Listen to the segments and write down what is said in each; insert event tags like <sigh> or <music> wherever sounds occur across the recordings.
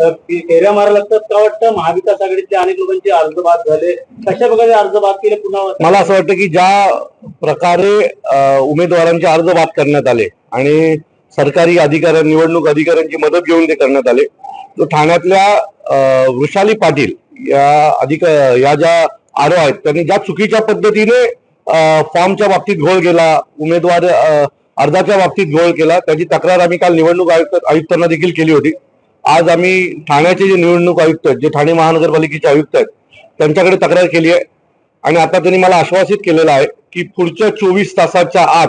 फेऱ्या मारायला लागतात का वाटतं? महाविकास आघाडीतले अनेक लोकांचे अर्ज बाद झाले. कशा प्रकारे अर्ज बाद केले? पुन्हा मला असं वाटतं की ज्या प्रकारे उमेदवारांचे अर्ज बाद करण्यात आले आणि सरकारी अधिकारी निवडणूक अधिकाऱ्यांची मदत घेऊन ते करण्यात आले तो ठाण्यातल्या वृषाली पाटील या अधिक या ज्या आरो आहेत त्यांनी ज्या चुकीच्या पद्धतीने फॉर्मच्या बाबतीत घोळ केला उमेदवार अर्जाच्या बाबतीत घोळ केला त्याची तक्रार आम्ही काल निवडणूक आयुक्त आयुक्तांना देखील केली होती. आज आम्ही ठाण्याचे जे निवडणूक आयुक्त आहेत जे ठाणे महानगरपालिकेचे आयुक्त आहेत त्यांच्याकडे तक्रार केली आहे. आणि आता त्यांनी मला आश्वासित केलेलं आहे की पुढच्या चोवीस तासाच्या आत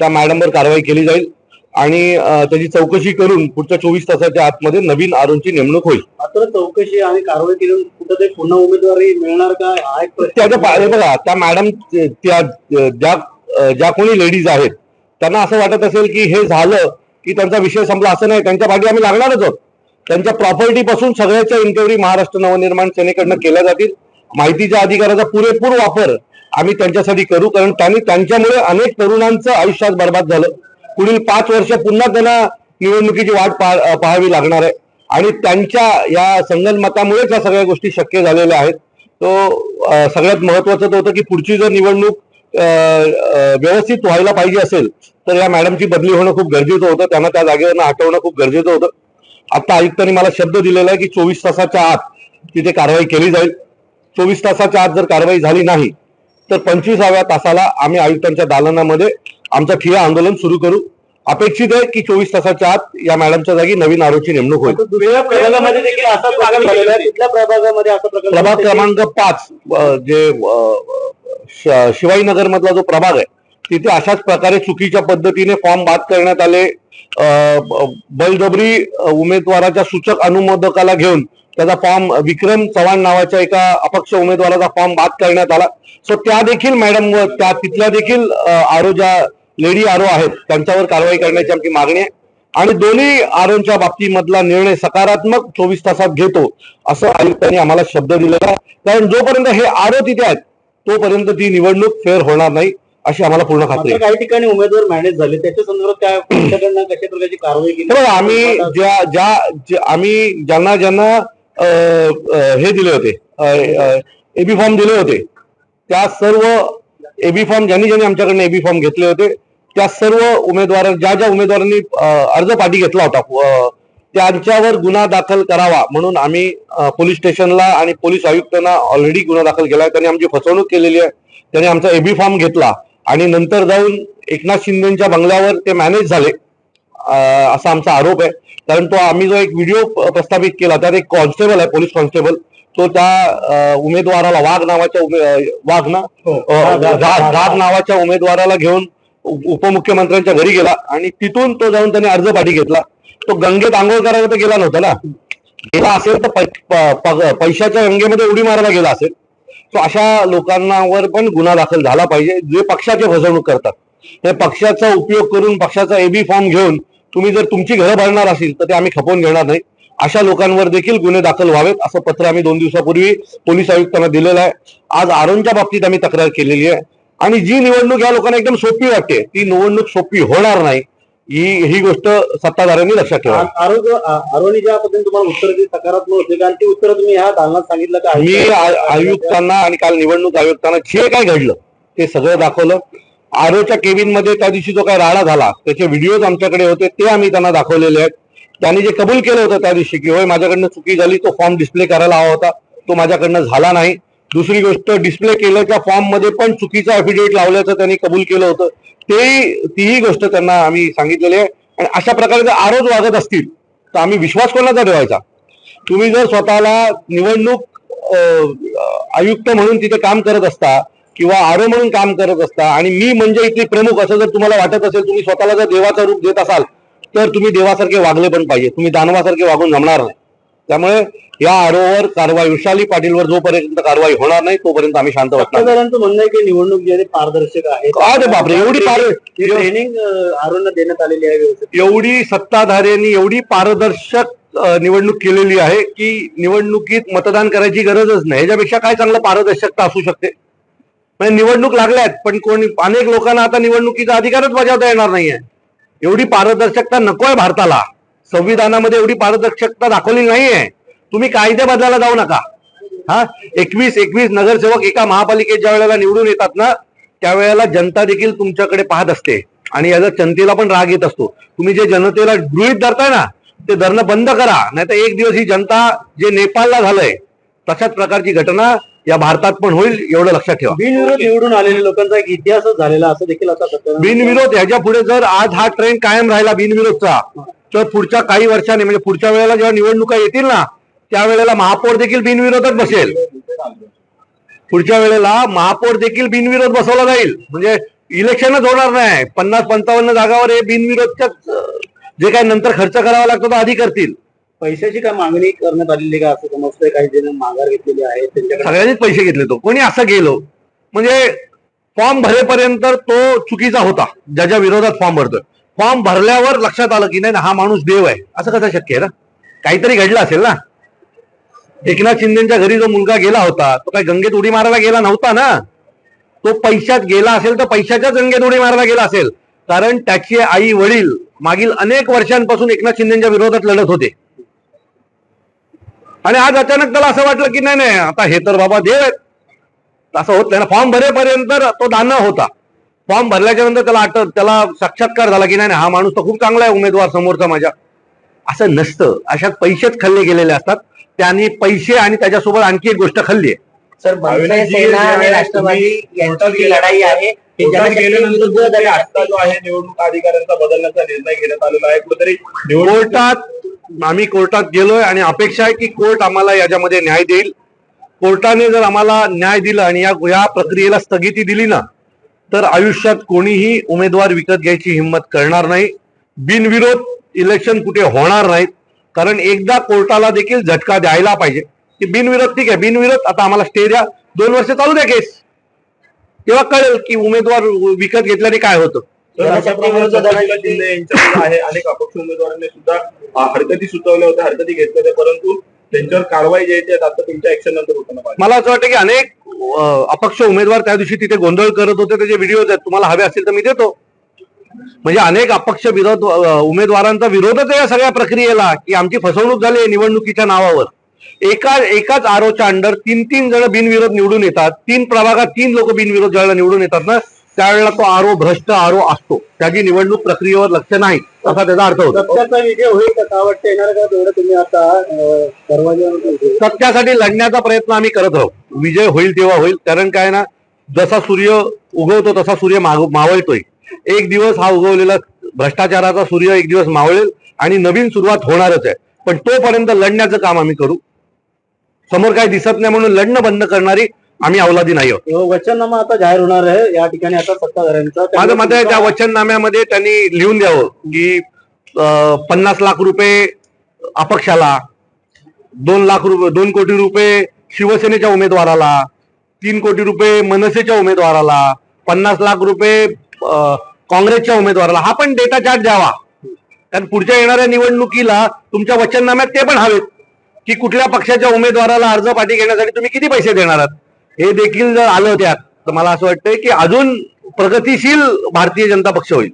त्या मॅडमवर कारवाई केली जाईल. आणि त्याची चौकशी करून पुढच्या चोवीस तासाच्या आतमध्ये नवीन आरोंची नेमणूक होईल. मात्र चौकशी आणि कारवाई केली कुठेतरी पुन्हा उमेदवारी मिळणार का? त्याच्या बघा त्या मॅडम त्या ज्या ज्या कोणी लेडीज आहेत त्यांना असं वाटत असेल की हे झालं की त्यांचा विषय संपला असं नाही. त्यांच्या पाठी आम्ही लागणारच आहोत. त्यांच्या प्रॉपर्टीपासून सगळ्याच्या इन्क्वायरी महाराष्ट्र नवनिर्माण सेनेकडनं केल्या जातील. माहितीच्या अधिकाराचा पुरेपूर वापर आम्ही त्यांच्यासाठी करू कारण त्यांनी त्यांच्यामुळे अनेक तरुणांचं आयुष्यात बर्बाद झालं. पुढील पाच वर्ष पुन्हा त्यांना निवडणुकीची वाट पाहावी लागणार आहे. आणि त्यांच्या या संगणमतामुळेच या सगळ्या गोष्टी शक्य झालेल्या आहेत. तो सगळ्यात महत्वाचं होतं की पुढची जर निवडणूक व्यवस्थित व्हायला पाहिजे असेल तर या मॅडमची बदली होणं खूप गरजेचं होतं. त्यांना त्या जागेवरनं हटवणं खूप गरजेचं होतं. आता आयुक्तांनी मला शब्द दिलेला आहे की चोवीस तासाच्या आत तिथे कारवाई केली जाईल. चोवीस तासाच्या आत जर कारवाई झाली नाही तर पंचवीसाव्या तासाला आम्ही आयुक्तांच्या दालनामध्ये आमचं ठिय्या आंदोलन सुरू करू. अपेक्षित आहे की चोवीस तासाच्या आत या मॅडमच्या जागी नवीन आरोची नेमणूक होईल. प्रभाग. क्रमांक पाच जे शिवाजीनगर मधला जो प्रभाग आहे तिथे अशाच प्रकारे चुकीच्या पद्धतीने फॉर्म बाद करण्यात आले. बलजबरी उमेदवाराच्या सूचक अनुमोदकाला घेऊन त्याचा फॉर्म विक्रम चव्हाण नावाच्या एका अपक्ष उमेदवाराचा फॉर्म बाद करण्यात आला. सो त्या देखील मॅडम व त्या तिथल्या देखील आरो ज्या लेडी आरो आहेत त्यांच्यावर कारवाई करण्याची आमची मागणी आहे. आणि दोन्ही आरोंच्या बाबतीमधला निर्णय सकारात्मक चोवीस तासात घेतो असं आयुक्तांनी आम्हाला शब्द दिलेला आहे. कारण जोपर्यंत हे आरो तिथे आहेत तोपर्यंत ती निवडणूक फेअर होणार नाही. अशी आम्हाला पूर्ण खात्री आहे. काही ठिकाणी उमेदवार मॅनेज झाले. त्याच्या संदर्भात <clears throat> त्या तुमच्याकडनं कशा प्रकारची कारवाई केली? बघा, आम्ही ज्या ज्या आम्ही ज्यांना ज्यांना हे दिले होते एबी फॉर्म दिले होते त्या सर्व एबी फॉर्म ज्यांनी ज्यांनी आमच्याकडनं एबी फॉर्म घेतले होते त्या सर्व उमेदवार ज्या ज्या उमेदवारांनी अर्ज पाठी घेतला होता त्यांच्यावर गुन्हा दाखल करावा म्हणून आम्ही पोलीस स्टेशनला आणि पोलीस आयुक्तांना ऑलरेडी गुन्हा दाखल केला आहे. त्यांनी आमची फसवणूक केलेली आहे. त्यांनी आमचा एबी फॉर्म घेतला. आणि नंतर जाऊन एकनाथ शिंदेच्या बंगल्यावर ते मॅनेज झाले. असा आमचा आरोप आहे. कारण तो आम्ही जो एक व्हिडिओ प्रस्थापित केला त्यात एक कॉन्स्टेबल आहे पोलीस कॉन्स्टेबल तो त्या उमेदवाराला वाघ नावाच्या उमे- वाघ ना? गाग नावाच्या उमेदवाराला घेऊन उपमुख्यमंत्र्यांच्या घरी गेला आणि तिथून तो जाऊन त्याने अर्ज पाठी घेतला. तो गंगेत आंघोळ करायला तर गेला नव्हता ना? गेला असेल तर पैशाच्या गंगेमध्ये उडी मारायला गेला असेल. तो अशा लोकांवर पण गुन्हा दाखल झाला पाहिजे जे पक्षाचे फसवणूक करतात. हे पक्षाचा उपयोग करून पक्षाचा एबी फॉर्म घेऊन तुम्ही जर तुमची घरं भरणार असेल तर ते आम्ही खपवून घेणार नाही. अशा लोकांवर देखील गुन्हे दाखल व्हावेत असं पत्र आम्ही दोन दिवसापूर्वी पोलीस आयुक्तांना दिलेलं आहे. आज आरोनच्या बाबतीत आम्ही तक्रार केलेली आहे. आणि जी निवडणूक या लोकांना एकदम सोपी वाटते ती निवडणूक सोपी होणार नाही. ही ही गोष्ट सत्ताधाऱ्यांनी लक्षात ठेवा. आरोग्य ज्या पद्धतीने तुम्हाला उत्तर दिली सकारात्मक होते कारण ती उत्तर तुम्ही ह्या दालनात सांगितलं का? मी आयुक्तांना आणि काल निवडणूक आयुक्तांना जे काय घडलं ते सगळं दाखवलं. आरोच्या केबिनमध्ये त्या दिवशी जो काय राडा झाला त्याचे व्हिडिओज आमच्याकडे होते ते आम्ही त्यांना दाखवलेले आहेत. त्यांनी जे कबूल केलं होतं त्या दिवशी की होय माझ्याकडनं चुकी झाली तो फॉर्म डिस्प्ले करायला हवा होता तो माझ्याकडनं झाला नाही. दुसरी गोष्ट डिस्प्ले केल्याच्या फॉर्ममध्ये पण चुकीचं अफिडेविट लावल्याचं त्यांनी कबूल केलं होतं. ते तीही गोष्ट त्यांना आम्ही सांगितलेली आहे. आणि अशा प्रकारे जर आरोप वागत असतील तर आम्ही विश्वास कोणाचा ठेवायचा? तुम्ही जर स्वतःला निवडणूक आयुक्त म्हणून तिथे काम करत असता किंवा आरो म्हणून काम करत असता आणि मी म्हणजे इथले प्रमुख असं जर तुम्हाला वाटत असेल तुम्ही स्वतःला जर देवाचं रूप देत असाल तर तुम्ही देवासारखे वागले पण पाहिजे. तुम्ही दानवासारखे वागून जमणार नाही. त्यामुळे या आरोवर कारवाई विशाली पाटीलवर जोपर्यंत कारवाई होणार नाही तोपर्यंत आम्ही शांत. सत्ताधाऱ्यांचं म्हणणं आहे की निवडणूक जी आहे ती पारदर्शक आहे. अरे बापरे, एवढी पार- ट्रेनिंग आरोना देण्यात आलेली आहे व्यवस्थित. एवढी सत्ताधाऱ्यांनी एवढी पारदर्शक निवडणूक केलेली आहे की निवडणुकीत मतदान करायची गरजच नाही. याच्यापेक्षा काय चांगलं पारदर्शकता असू शकते? म्हणजे निवडणूक लागल्यात पण कोणी अनेक लोकांना आता निवडणुकीचा अधिकारच बजावता येणार नाहीये. एवढी पारदर्शकता नको आहे भारताला. संविधानामध्ये एवढी पारदर्शकता दाखवली नाहीये. तुम्ही कायदे बदलायला जाऊ नका. हा? एकवीस एकवीस नगरसेवक एका महापालिकेत ज्या वेळेला निवडून येतात ना त्यावेळेला जनता देखील तुमच्याकडे पाहत असते. आणि याचा जनतेला पण राग येत असतो. तुम्ही जे जनतेला गृहित धरताय ना ते धरणं बंद करा. नाही तर एक दिवस ही जनता जे नेपाळला झालंय तशाच प्रकारची घटना या भारतात पण होईल एवढं लक्षात ठेवा. बिनविरोध निवडून आलेल्या लोकांचा एक इतिहासच झालेला असं देखील आता बिनविरोध ह्याच्या पुढे जर आज हा ट्रेंड कायम राहिला बिनविरोधचा तर पुढच्या काही वर्षांनी म्हणजे पुढच्या वेळेला जेव्हा निवडणुका येतील ना त्यावेळेला महापौर देखील बिनविरोधच बसेल. पुढच्या वेळेला महापौर देखील बिनविरोध बसवला जाईल. म्हणजे इलेक्शनच होणार नाही. पन्नास पंचावन्न जागावर हे बिनविरोधच्याच अं, जे काही नंतर खर्च करावा लागतो तो आधी करतील. पैशाची काय मागणी करण्यात आलेली का? असं समजतंय काही जण माघार घेतलेली आहे त्यांच्याकडे सगळ्यांनीच पैसे घेतले तो कोणी असं गेलो म्हणजे फॉर्म भरेपर्यंत तो चुकीचा होता. ज्याच्या विरोधात फॉर्म भरतोय. फॉर्म भरल्यावर लक्षात आलं की नाही ना, हा माणूस देव आहे. असं कसं शक्य आहे ना? काहीतरी घडलं असेल ना? एकनाथ शिंदेच्या घरी जो मुलगा गेला होता तो काय गंगेत उडी मारायला गेला नव्हता ना? तो पैशात गेला असेल तर पैशाच्याच गंगेत उडी मारायला गेला असेल. कारण त्याचे आई वडील मागील अनेक वर्षांपासून एकनाथ शिंदेच्या विरोधात लढत होते. आणि आज अचानक त्याला असं वाटलं की नाही नाही आता हे तर बाबा देव आहेत. असं होत नाही ना. फॉर्म भरेपर्यंत तो दाना होता. फॉर्म भरल्याच्या नंतर त्याला आठ त्याला साक्षात्कार झाला की नाही नाही, हा माणूस तर खूप चांगला आहे उमेदवार समोरचा माझ्या. असं नसतं. अशात पैसेच खाल्ले गेलेले असतात. त्यांनी पैसे आणि त्याच्यासोबत आणखी एक गोष्ट खाल्ली आहे. सर सेना आणि राष्ट्रवादी यांची लढाई आहे. ती कोर्टात जनशक्ती गेल्यानंतर विरुद्ध कुठेतरी आता जनशक्ती जो आहे निवडणूक अधिकाऱ्यांचा बदलण्याचा निर्णय घेण्यात आलेला आहे. कुठेतरी कोर्टात आम्ही कोर्टात गेलोय आणि अपेक्षा आहे की कोर्ट आम्हाला याच्यामध्ये न्याय देईल. कोर्टाने जर आम्हाला न्याय दिला आणि या या प्रक्रियेला स्थगिती दिली ना तर आयुष्यात कोणीही उमेदवार विकत घ्यायची हिंमत करणार नाही. बिनविरोध इलेक्शन कुठे होणार नाहीत. कारण एकदा कोर्टाला देखील झटका द्यायला पाहिजे. की बिनविरोध ठीक आहे. बिनविरोध आता आम्हाला स्टे द्या. दोन वर्ष चालू द्या केस तेव्हा कळेल की उमेदवार विकत घेतल्याने काय होतं. अनेक अपक्ष उमेदवारांनी सुद्धा हरकती सुचवल्या होत्या हरकती घेतल्या होत्या. परंतु त्यांच्यावर कारवाई जी आहे आता तुमच्या ऍक्शन नंतर होताना मला असं वाटतं की अनेक अपक्ष उमेदवार त्या दिवशी तिथे गोंधळ करत होते त्याचे व्हिडिओ आहेत तुम्हाला हवे असतील तर मी देतो. म्हणजे अनेक अपक्ष विरोध उमेदवारांचा विरोधच या सगळ्या प्रक्रियेला की आमची फसवणूक झाली आहे निवडणुकीच्या नावावर. एका एकाच आरोच्या अंडर तीन तीन जण बिनविरोध निवडून येतात तीन प्रभागात तीन लोक बिनविरोध ज्यावेळेला निवडून येतात ना त्यावेळेला तो आरो भ्रष्ट आरो असतो. त्याची निवडणूक प्रक्रियेवर लक्ष नाही असा त्याचा अर्थ होतो. सत्यासाठी लढण्याचा प्रयत्न आम्ही करत राहू विजय होईल तेव्हा होईल. कारण काय ना जसा सूर्य उगवतो तसा सूर्य मावळतोय. एक दिवस हा उगवलेला भ्रष्टाचाराचा सूर्य एक दिवस मावळेल आणि नवीन सुरुवात होणारच आहे. पण तोपर्यंत लढण्याचं काम आम्ही करू. समोर काही दिसत नाही म्हणून लढणं बंद करणारी आम्ही अवलादी नाही आहोत. वचननामा आता जाहीर होणार आहे. या ठिकाणी आता सत्ताधाऱ्यांचा माझं मत आहे त्या वचननाम्यामध्ये त्यांनी लिहून द्यावं की पन्नास लाख रुपये अपक्षाला दोन लाख रुपये दोन कोटी रुपये शिवसेनेच्या उमेदवाराला तीन कोटी रुपये मनसेच्या उमेदवाराला पन्नास लाख रुपये काँग्रेसच्या उमेदवाराला हा पण डेटा चार्ट द्यावा. कारण पुढच्या येणाऱ्या निवडणुकीला तुमच्या वचननाम्यात ते पण हवेत की कुठल्या पक्षाच्या उमेदवाराला अर्ज पाठी घेण्यासाठी तुम्ही किती पैसे देणार आहात? हे देखील जर आलं त्यात तर मला असं वाटतंय की अजून प्रगतिशील भारतीय जनता पक्ष होईल.